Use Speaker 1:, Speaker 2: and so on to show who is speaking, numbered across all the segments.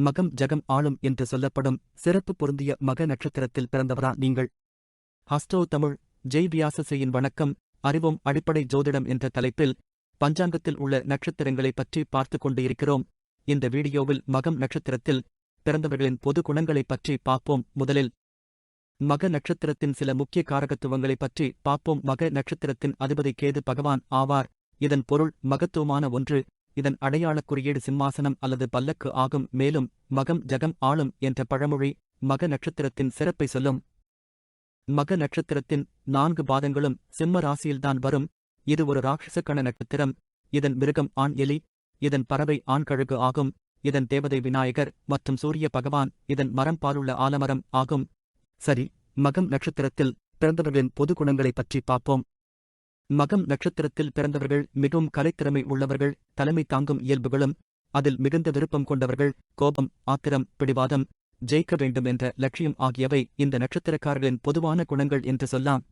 Speaker 1: மகம் ஜகம் ஆளும் என்று சொல்லப்படும் சிறப்பு பொருந்திய மக நட்சத்திரத்தில் பிறந்தவரா நீங்கள்? ஹஸ்டோ தமிழ் ஜெய் வியாசசையின் வணக்கம். அறிவோம் அடிப்படை ஜோதிடம் என்ற தலைப்பில் பஞ்சாங்கத்தில் உள்ள நட்சத்திரங்களை பற்றி பார்த்து கொண்டு இருக்கிறோம் இந்த வீடியோவில் மகம் நட்சத்திரத்தில் பிறந்தவர்களின் பொது குணங்களைப் பற்றி பார்ப்போம். முதலில் மக நட்சத்திரத்தின் சில முக்கிய காரகத்துவங்களைப் பற்றி பார்ப்போம். மக நட்சத்திரத்தின் அதிபதி கேது பகவான் ஆவார். இதன் பொருள் மகத்துவமான ஒன்று. இதன் அடையாளக் குறியீடு சிம்மாசனம் அல்லது பல்லக்கு ஆகும். மேலும் மகம் ஜகம் ஆளும் என்ற பழமொழி மக நட்சத்திரத்தின் சிறப்பை சொல்லும். மக நட்சத்திரத்தின் நான்கு பாதங்களும் சிம்ம ராசியில்தான் வரும். இது ஒரு ராட்சசக்கண நட்சத்திரம். இதன் மிருகம் ஆண் எலி இதன் பறவை ஆண் கழுகு ஆகும். இதன் தேவதை விநாயகர் மற்றும் சூரிய பகவான் இதன் மரம் பாலுள்ள ஆலமரம் ஆகும். சரி மகம் நட்சத்திரத்தில் பிறந்தவர்களின் பொது குணங்களைப் பற்றி பார்ப்போம். மகம் நட்சத்திரத்தில் பிறந்தவர்கள் மிகவும் கலைத்திறமை உள்ளவர்கள் தலைமை தாங்கும் இயல்புகளும் அதில் மிகுந்த விருப்பம் கொண்டவர்கள் கோபம் ஆத்திரம் பிடிவாதம் ஜெயிக்க வேண்டும் என்ற லட்சியம் ஆகியவை இந்த நட்சத்திரக்காரர்களின் பொதுவான குணங்கள் என்று சொல்லாம்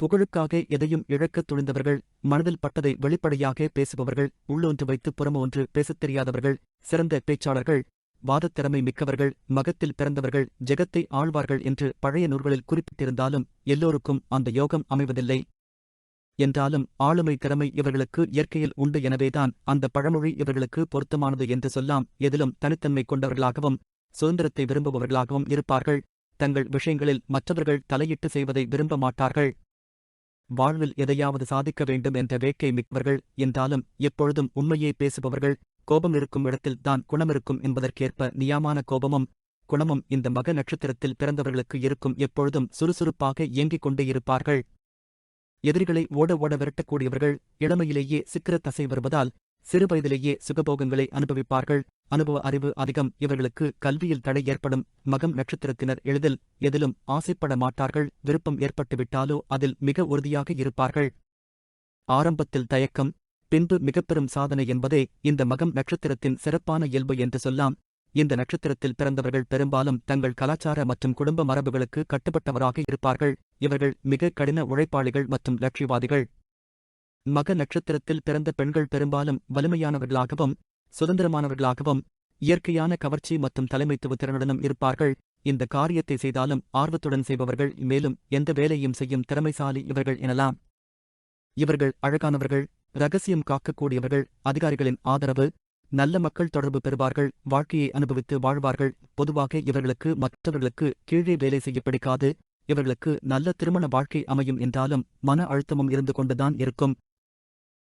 Speaker 1: புகழுக்காக எதையும் இழக்கத் துணிந்தவர்கள் மனதில் பட்டதை வெளிப்படையாக பேசுபவர்கள் உள்ளொன்று வைத்து புறமொன்று பேசத் தெரியாதவர்கள் சிறந்த பேச்சாளர்கள் வாதத்திறமை மிக்கவர்கள் மகத்தில் பிறந்தவர்கள் ஜெகத்தை ஆழ்வார்கள் என்று பழைய நூல்களில் குறிப்பிட்டிருந்தாலும் எல்லோருக்கும் அந்த யோகம் அமைவதில்லை. என்றாலும் ஆளுமை திறமை இவர்களுக்கு இயற்கையில் உண்டு எனவேதான் அந்த பழமொழி இவர்களுக்கு பொருத்தமானது என்று சொல்லாம் எதிலும் தனித்தன்மை கொண்டவர்களாகவும் சுதந்திரத்தை விரும்புபவர்களாகவும் இருப்பார்கள். தங்கள் விஷயங்களில் மற்றவர்கள் தலையிட்டு செய்வதை விரும்ப மாட்டார்கள். வாழ்வில் எதையாவது சாதிக்க வேண்டும் என்ற வேட்கை மிக்கவர்கள் என்றாலும் எப்பொழுதும் உண்மையே பேசுபவர்கள் கோபம் இருக்கும் இடத்தில் தான் குணமிருக்கும் என்பதற்கேற்ப நியாமான கோபமும் குணமும் இந்த மக நட்சத்திரத்தில் பிறந்தவர்களுக்கு இருக்கும் எப்பொழுதும் சுறுசுறுப்பாக இயங்கிக் கொண்டே இருப்பார்கள். எதிரிகளை ஓட ஓட விரட்டக்கூடியவர்கள் இளமையிலேயே சிக்கிர தசை வருவதால் சிறுவயதிலேயே சுகபோகங்களை அனுபவிப்பார்கள். அனுபவ அறிவு அதிகம். இவர்களுக்கு கல்வியில் தடை ஏற்படும் மகம் நட்சத்திரத்தினர் எளிதில் எதிலும் ஆசைப்பட மாட்டார்கள். விருப்பம் ஏற்பட்டுவிட்டாலோ அதில் மிக உறுதியாக இருப்பார்கள். ஆரம்பத்தில் தயக்கம் பின்பு மிகப்பெரும் சாதனை என்பதே இந்த மகம் நட்சத்திரத்தின் சிறப்பான இயல்பு என்று சொல்லாம். இந்த நட்சத்திரத்தில் பிறந்தவர்கள் பெரும்பாலும் தங்கள் கலாச்சார மற்றும் குடும்ப மரபுகளுக்கு கட்டுப்பட்டவராக இருப்பார்கள். இவர்கள் மிக கடின உழைப்பாளிகள் மற்றும் லட்சியவாதிகள். மக நட்சத்திரத்தில் பிறந்த பெண்கள் பெரும்பாலும் வலிமையானவர்களாகவும் சுதந்திரமானவர்களாகவும் இயற்கையான கவர்ச்சி மற்றும் தலைமைத்துவ திறனுடனும் இருப்பார்கள். இந்த காரியத்தை செய்தாலும் ஆர்வத்துடன் செய்பவர்கள் மேலும் எந்த வேலையும் செய்யும் திறமைசாலி இவர்கள் எனலாம். இவர்கள் அழகானவர்கள் ரகசியம் காக்கக்கூடியவர்கள் அதிகாரிகளின் ஆதரவு நல்ல மக்கள் தொடர்பு பெறுவார்கள் வாழ்க்கையை அனுபவித்து வாழ்வார்கள். பொதுவாக இவர்களுக்கு மற்றவர்களுக்கு கீழே வேலை செய்ய பிடிக்காது. இவர்களுக்கு நல்ல திருமண வாழ்க்கை அமையும் என்றாலும் மன அழுத்தமும் இருந்து கொண்டுதான் இருக்கும்.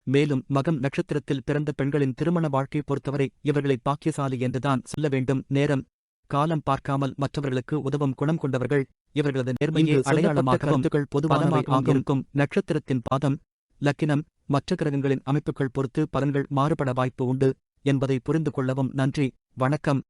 Speaker 1: மேலும் மகம் நட்சத்திரத்தில் பிறந்த பெண்களின் திருமண வாழ்க்கை பொறுத்தவரை இவர்களை பாக்கியசாலி என்றுதான் சொல்ல வேண்டும். நேரம். காலம் பார்க்காமல் மற்றவர்களுக்கு உதவும் குணம் கொண்டவர்கள் இவர்களது நேர்மையை அடையாளமாக கருத்துக்கள் பொதுவானவை இருக்கும். நட்சத்திரத்தின் பாதம் லக்கினம் மற்ற கிரகங்களின் அமைப்புகள் பொறுத்து பலன்கள் மாறுபட வாய்ப்பு உண்டு. என்பதை புரிந்து கொள்ளவும் நன்றி. வணக்கம்.